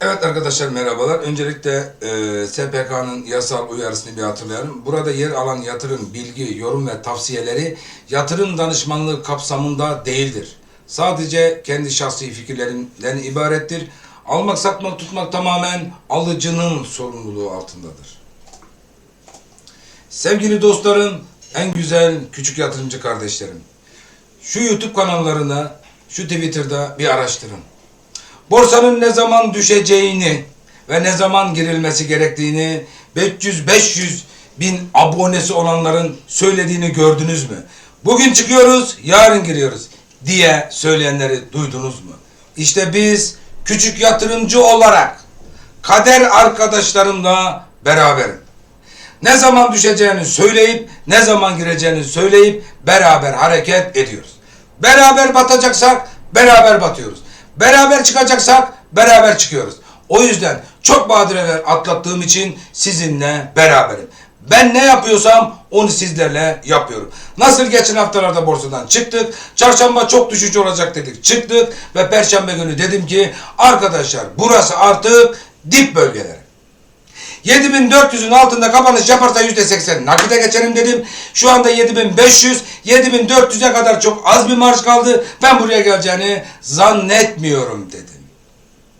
Evet arkadaşlar merhabalar. Öncelikle e, SPK'nın yasal uyarısını bir hatırlayalım. Burada yer alan yatırım, bilgi, yorum ve tavsiyeleri yatırım danışmanlığı kapsamında değildir. Sadece kendi şahsi fikirlerinden ibarettir. Almak, satmak, tutmak tamamen alıcının sorumluluğu altındadır. Sevgili dostlarım, en güzel küçük yatırımcı kardeşlerim. Şu YouTube kanallarına, şu Twitter'da bir araştırın. Borsanın ne zaman düşeceğini ve ne zaman girilmesi gerektiğini 500-500 bin abonesi olanların söylediğini gördünüz mü? Bugün çıkıyoruz, yarın giriyoruz diye söyleyenleri duydunuz mu? İşte biz küçük yatırımcı olarak kader arkadaşlarımla beraberim. Ne zaman düşeceğini söyleyip, ne zaman gireceğini söyleyip beraber hareket ediyoruz. Beraber batacaksak beraber batıyoruz. Beraber çıkacaksak beraber çıkıyoruz. O yüzden çok badireler atlattığım için sizinle beraberim. Ben ne yapıyorsam onu sizlerle yapıyorum. Nasıl geçen haftalarda borsadan çıktık. Çarşamba çok düşücü olacak dedik. Çıktık ve perşembe günü dedim ki arkadaşlar burası artık dip bölgeleri. 7400'ün altında kapanış yaparsa %80 nakite geçerim dedim. Şu anda 7500, 7400'e kadar çok az bir marj kaldı. Ben buraya geleceğini zannetmiyorum dedim.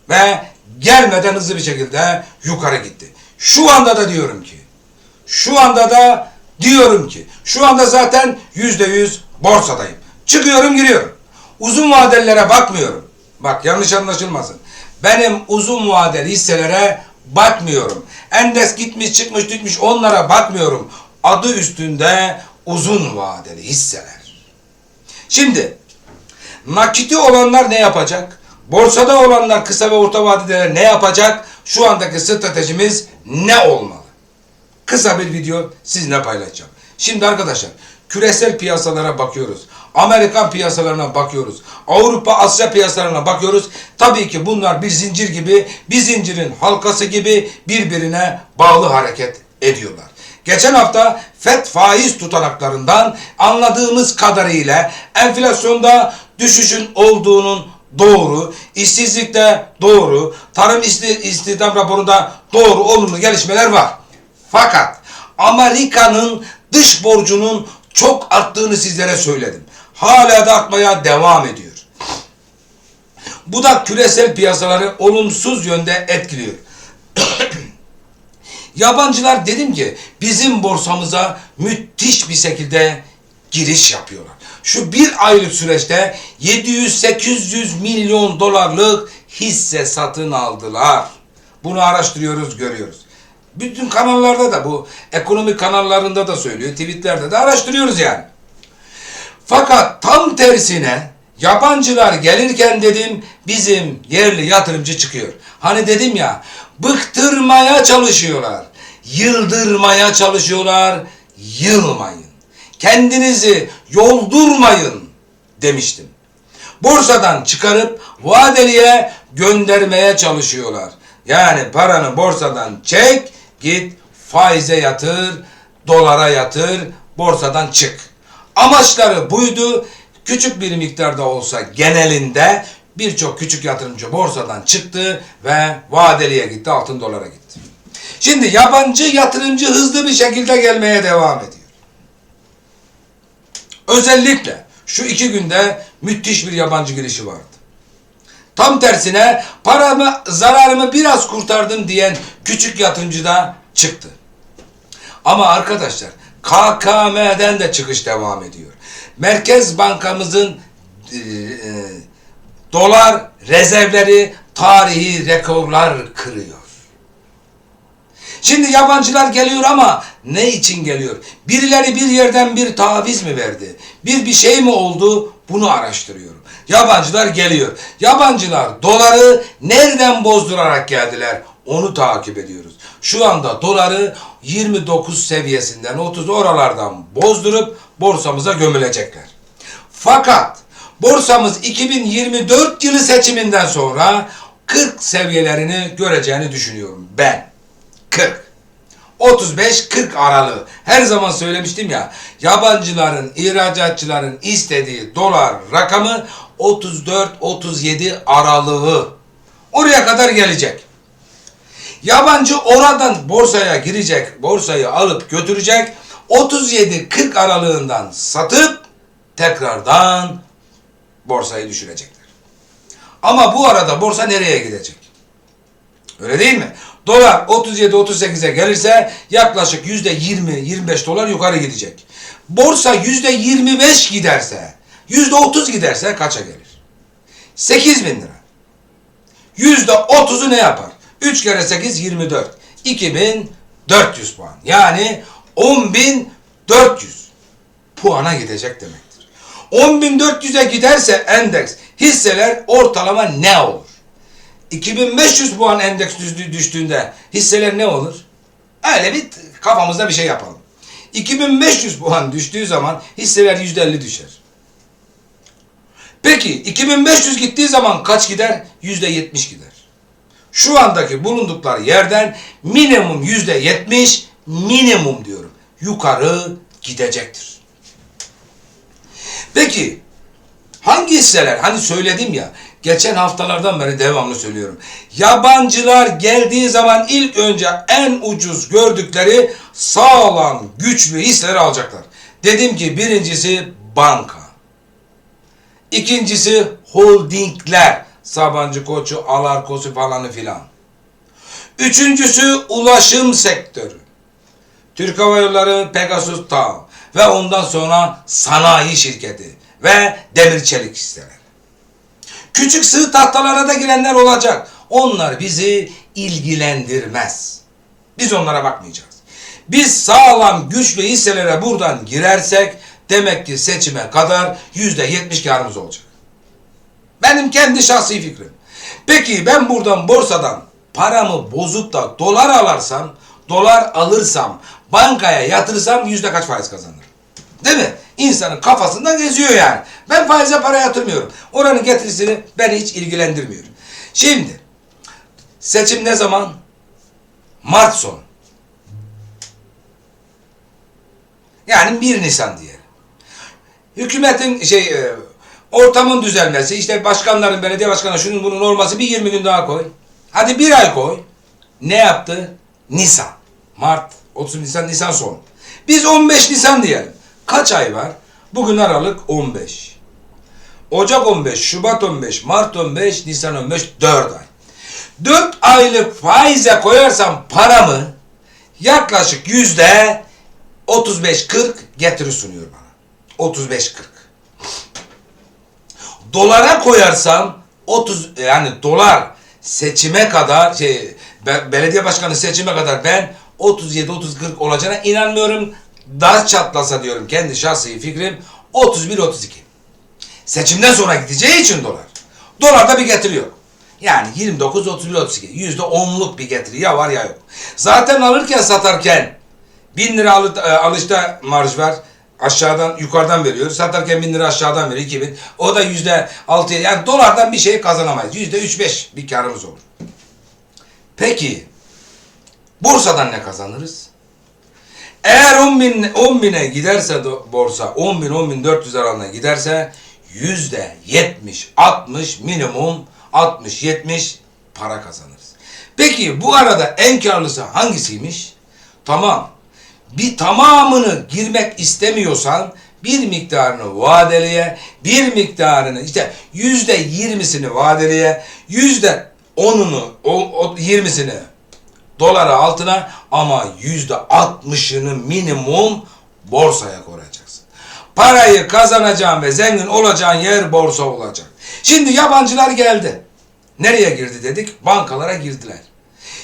Ve gelmeden hızlı bir şekilde yukarı gitti. Şu anda da diyorum ki, şu anda da diyorum ki, şu anda zaten %100 borsadayım. Çıkıyorum giriyorum. Uzun vadelilere bakmıyorum. Bak yanlış anlaşılmasın. Benim uzun vadeli hisselere bakmıyorum. Endeks gitmiş çıkmış gitmiş onlara bakmıyorum. Adı üstünde uzun vadeli hisseler. Şimdi nakiti olanlar ne yapacak? Borsada olanlar kısa ve orta vadedeler ne yapacak? Şu andaki stratejimiz ne olmalı? Kısa bir video sizinle paylaşacağım. Şimdi arkadaşlar küresel piyasalara bakıyoruz. Amerikan piyasalarına bakıyoruz. Avrupa, Asya piyasalarına bakıyoruz. Tabii ki bunlar bir zincir gibi, bir zincirin halkası gibi birbirine bağlı hareket ediyorlar. Geçen hafta FED faiz tutanaklarından anladığımız kadarıyla enflasyonda düşüşün olduğunun doğru, işsizlikte doğru, tarım isti- istihdam raporunda doğru olumlu gelişmeler var. Fakat Amerika'nın dış borcunun çok arttığını sizlere söyledim. Hala da artmaya devam ediyor. Bu da küresel piyasaları olumsuz yönde etkiliyor. Yabancılar dedim ki bizim borsamıza müthiş bir şekilde giriş yapıyorlar. Şu bir aylık süreçte 700-800 milyon dolarlık hisse satın aldılar. Bunu araştırıyoruz, görüyoruz. Bütün kanallarda da bu ekonomi kanallarında da söylüyor, tweetlerde de araştırıyoruz yani. Fakat tam tersine yabancılar gelirken dedim bizim yerli yatırımcı çıkıyor. Hani dedim ya bıktırmaya çalışıyorlar. Yıldırmaya çalışıyorlar. Yılmayın. Kendinizi yoldurmayın demiştim. Borsadan çıkarıp vadeliye göndermeye çalışıyorlar. Yani paranı borsadan çek, git faize yatır, dolara yatır, borsadan çık. Amaçları buydu. Küçük bir miktarda olsa genelinde birçok küçük yatırımcı borsadan çıktı ve vadeliye gitti, altın dolara gitti. Şimdi yabancı yatırımcı hızlı bir şekilde gelmeye devam ediyor. Özellikle şu iki günde müthiş bir yabancı girişi vardı. Tam tersine paramı, zararımı biraz kurtardım diyen küçük yatırımcı da çıktı. Ama arkadaşlar KKM'den de çıkış devam ediyor. Merkez Bankamızın e, e, dolar rezervleri tarihi rekorlar kırıyor. Şimdi yabancılar geliyor ama ne için geliyor? Birileri bir yerden bir taviz mi verdi? Bir bir şey mi oldu? Bunu araştırıyorum. Yabancılar geliyor. Yabancılar doları nereden bozdurarak geldiler? Onu takip ediyoruz. Şu anda doları 29 seviyesinden 30 oralardan bozdurup borsamıza gömülecekler. Fakat borsamız 2024 yılı seçiminden sonra 40 seviyelerini göreceğini düşünüyorum ben. 40. 35-40 aralığı. Her zaman söylemiştim ya. Yabancıların, ihracatçıların istediği dolar rakamı 34-37 aralığı. Oraya kadar gelecek. Yabancı oradan borsaya girecek, borsayı alıp götürecek. 37-40 aralığından satıp tekrardan borsayı düşürecekler. Ama bu arada borsa nereye gidecek? Öyle değil mi? Dolar 37-38'e gelirse yaklaşık %20-25 dolar yukarı gidecek. Borsa %25 giderse, %30 giderse kaça gelir? 8 bin lira. %30'u ne yapar? 3 kere 8 24. 2400 puan. Yani 10.400 puana gidecek demektir. 10.400'e giderse endeks hisseler ortalama ne olur? 2500 puan endeks düştüğünde hisseler ne olur? Öyle bir kafamızda bir şey yapalım. 2500 puan düştüğü zaman hisseler %50 düşer. Peki 2500 gittiği zaman kaç gider? %70 gider. Şu andaki bulundukları yerden minimum %70 minimum diyorum. Yukarı gidecektir. Peki hangi hisseler? Hani söyledim ya geçen haftalardan beri devamlı söylüyorum. Yabancılar geldiği zaman ilk önce en ucuz gördükleri sağlam güçlü hisseleri alacaklar. Dedim ki birincisi banka. İkincisi holdingler. Sabancı Koçu, Alarkosu falanı filan. Üçüncüsü ulaşım sektörü. Türk Hava Yolları, Pegasus TAV ve ondan sonra sanayi şirketi ve demir çelik hisseleri. Küçük sığ tahtalara da girenler olacak. Onlar bizi ilgilendirmez. Biz onlara bakmayacağız. Biz sağlam güçlü hisselere buradan girersek demek ki seçime kadar yüzde yetmiş karımız olacak. Benim kendi şahsi fikrim. Peki ben buradan borsadan paramı bozup da dolar alarsam, dolar alırsam, bankaya yatırsam yüzde kaç faiz kazanırım? Değil mi? İnsanın kafasında geziyor yani. Ben faize para yatırmıyorum. Oranın getirisini beni hiç ilgilendirmiyor. Şimdi seçim ne zaman? Mart sonu. Yani 1 Nisan diyelim. Hükümetin şey e, ortamın düzelmesi, işte başkanların, belediye başkanı şunun bunun olması bir 20 gün daha koy. Hadi bir ay koy. Ne yaptı? Nisan. Mart, 30 Nisan, Nisan sonu. Biz 15 Nisan diyelim. Kaç ay var? Bugün Aralık 15. Ocak 15, Şubat 15, Mart 15, Nisan 15, 4 ay. 4 aylık faize koyarsam paramı yaklaşık yüzde 35-40 getiri sunuyor bana. 35-40. Dolara koyarsam 30 yani dolar seçime kadar şey be- belediye başkanı seçime kadar ben 37 30 40 olacağına inanmıyorum. Daha çatlasa diyorum kendi şahsi fikrim 31 32. Seçimden sonra gideceği için dolar. Dolarda bir getiri yok. Yani 29 31 32 yüzde onluk bir getiri ya var ya yok. Zaten alırken satarken 1000 lira alı, e, alışta marj var. Aşağıdan yukarıdan veriyor. Satarken 1000 lira aşağıdan veriyor 2000. O da yüzde 6'ya yani dolardan bir şey kazanamayız. Yüzde 3-5 bir karımız olur. Peki borsadan ne kazanırız? Eğer 10 bin, 10 bine giderse borsa 10 bin 10 bin 400 aralığına giderse yüzde 70 60 minimum 60 70 para kazanırız. Peki bu arada en karlısı hangisiymiş? Tamam. Bir tamamını girmek istemiyorsan bir miktarını vadeliye, bir miktarını işte yüzde yirmisini vadeliye, yüzde onunu, yirmisini dolara altına ama yüzde altmışını minimum borsaya koyacaksın. Parayı kazanacağın ve zengin olacağın yer borsa olacak. Şimdi yabancılar geldi. Nereye girdi dedik? Bankalara girdiler.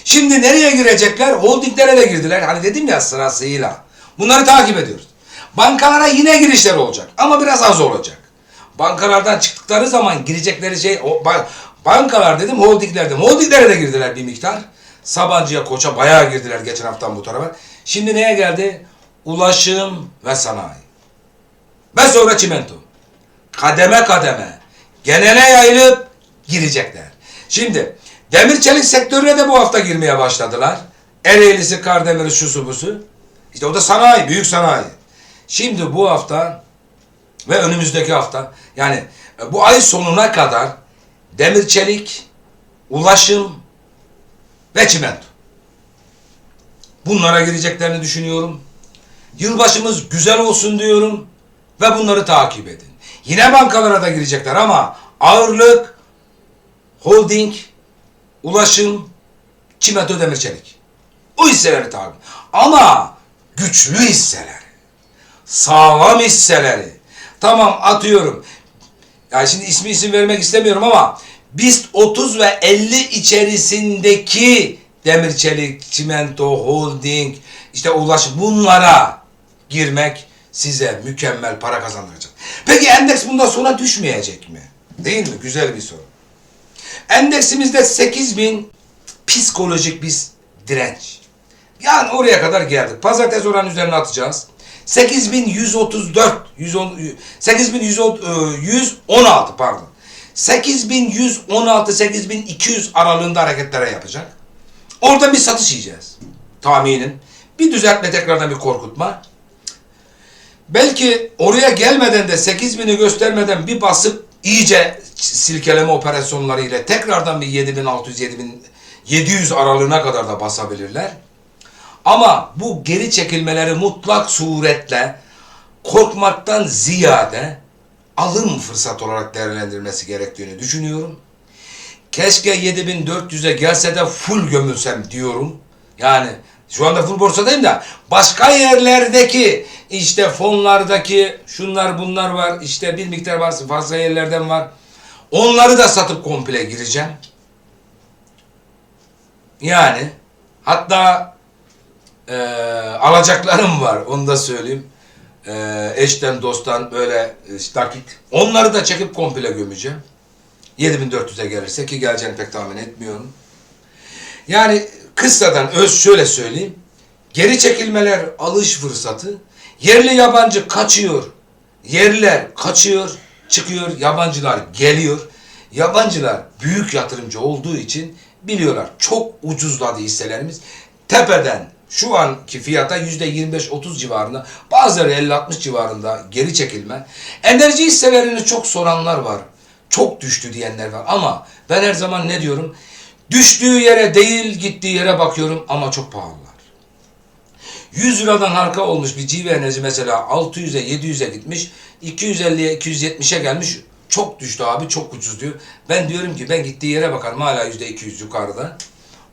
Şimdi nereye girecekler? Holdinglere de girdiler. Hani dedim ya sırasıyla. Bunları takip ediyoruz. Bankalara yine girişler olacak ama biraz az olacak. Bankalardan çıktıkları zaman girecekleri şey o ba- bankalar dedim holdingler dedim. Holdinglere de girdiler bir miktar. Sabancı'ya, Koç'a bayağı girdiler geçen haftan bu tarafa. Şimdi neye geldi? Ulaşım ve sanayi. Ve sonra çimento. Kademe kademe. Genele yayılıp girecekler. Şimdi demir çelik sektörüne de bu hafta girmeye başladılar. Ereğlisi, Kardemir'i, şusu busu. İşte o da sanayi, büyük sanayi. Şimdi bu hafta ve önümüzdeki hafta yani bu ay sonuna kadar demir çelik, ulaşım ve çimento. bunlara gireceklerini düşünüyorum. Yılbaşımız güzel olsun diyorum ve bunları takip edin. Yine bankalara da girecekler ama ağırlık, holding, ulaşım, çimento demir çelik. O hisseleri takip. Ama güçlü hisseleri, sağlam hisseleri. Tamam atıyorum. Yani şimdi ismi isim vermek istemiyorum ama BIST 30 ve 50 içerisindeki demir çelik, çimento, holding, işte ulaşım bunlara girmek size mükemmel para kazandıracak. Peki endeks bundan sonra düşmeyecek mi? Değil mi? Güzel bir soru. Endeksimizde 8000 psikolojik bir direnç. Yani oraya kadar geldik. Pazartesi oranın üzerine atacağız. 8134 110 8116 pardon. 8116 8200 aralığında hareketlere yapacak. Orada bir satış yiyeceğiz. Tahminim. Bir düzeltme tekrardan bir korkutma. Belki oraya gelmeden de 8000'i göstermeden bir basıp iyice silkeleme operasyonları ile tekrardan bir 7600 7700 aralığına kadar da basabilirler. Ama bu geri çekilmeleri mutlak suretle korkmaktan ziyade alım fırsat olarak değerlendirilmesi gerektiğini düşünüyorum. Keşke 7400'e gelse de full gömülsem diyorum. Yani şu anda full borsadayım da başka yerlerdeki işte fonlardaki şunlar bunlar var işte bir miktar varsa fazla yerlerden var. Onları da satıp komple gireceğim. Yani hatta e, alacaklarım var onu da söyleyeyim. E, eşten dosttan böyle e. Onları da çekip komple gömeceğim. 7400'e gelirse ki geleceğini pek tahmin etmiyorum. Yani kıssadan öz şöyle söyleyeyim. Geri çekilmeler alış fırsatı. Yerli yabancı kaçıyor. Yerliler kaçıyor, çıkıyor. Yabancılar geliyor. Yabancılar büyük yatırımcı olduğu için biliyorlar. Çok ucuzladı hisselerimiz. Tepeden şu anki fiyata yüzde 25-30 civarında bazıları 50-60 civarında geri çekilme. Enerji hisselerini çok soranlar var. Çok düştü diyenler var ama ben her zaman ne diyorum? Düştüğü yere değil gittiği yere bakıyorum ama çok pahalılar. 100 liradan halka olmuş bir CV enerji mesela 600'e 700'e gitmiş. 250'ye 270'e gelmiş. Çok düştü abi çok ucuz diyor. Ben diyorum ki ben gittiği yere bakarım hala %200 yukarıda.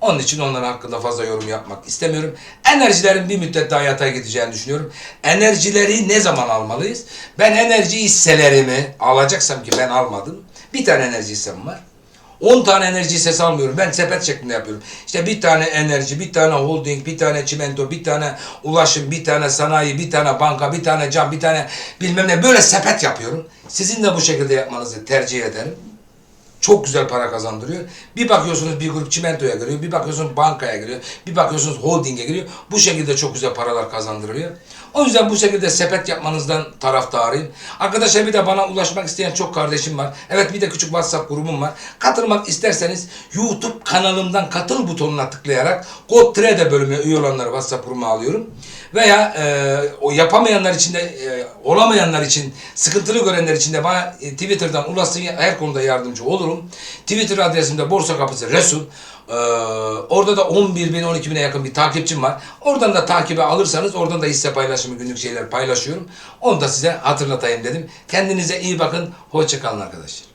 Onun için onların hakkında fazla yorum yapmak istemiyorum. Enerjilerin bir müddet daha yatay gideceğini düşünüyorum. Enerjileri ne zaman almalıyız? Ben enerji hisselerimi alacaksam ki ben almadım. Bir tane enerji hissem var. 10 tane enerji hissesi almıyorum. Ben sepet şeklinde yapıyorum. İşte bir tane enerji, bir tane holding, bir tane çimento, bir tane ulaşım, bir tane sanayi, bir tane banka, bir tane cam, bir tane bilmem ne. Böyle sepet yapıyorum. Sizin de bu şekilde yapmanızı tercih ederim. Çok güzel para kazandırıyor. Bir bakıyorsunuz bir grup çimentoya giriyor, bir bakıyorsunuz bankaya giriyor, bir bakıyorsunuz holdinge giriyor. Bu şekilde çok güzel paralar kazandırılıyor. O yüzden bu şekilde sepet yapmanızdan taraftarıyım. Arkadaşlar bir de bana ulaşmak isteyen çok kardeşim var. Evet bir de küçük WhatsApp grubum var. Katılmak isterseniz YouTube kanalımdan katıl butonuna tıklayarak Gold Trade bölümüne üye olanları WhatsApp grubuma alıyorum. Veya e, o yapamayanlar için de e, olamayanlar için sıkıntılı görenler için de bana e, Twitter'dan ulaşsın her konuda yardımcı olurum. Twitter adresimde Borsa Kapısı Resul. Ee, orada da 11 bin 12 bine yakın bir takipçim var. Oradan da takibe alırsanız oradan da hisse paylaşımı günlük şeyler paylaşıyorum. Onu da size hatırlatayım dedim. Kendinize iyi bakın. Hoşçakalın arkadaşlar.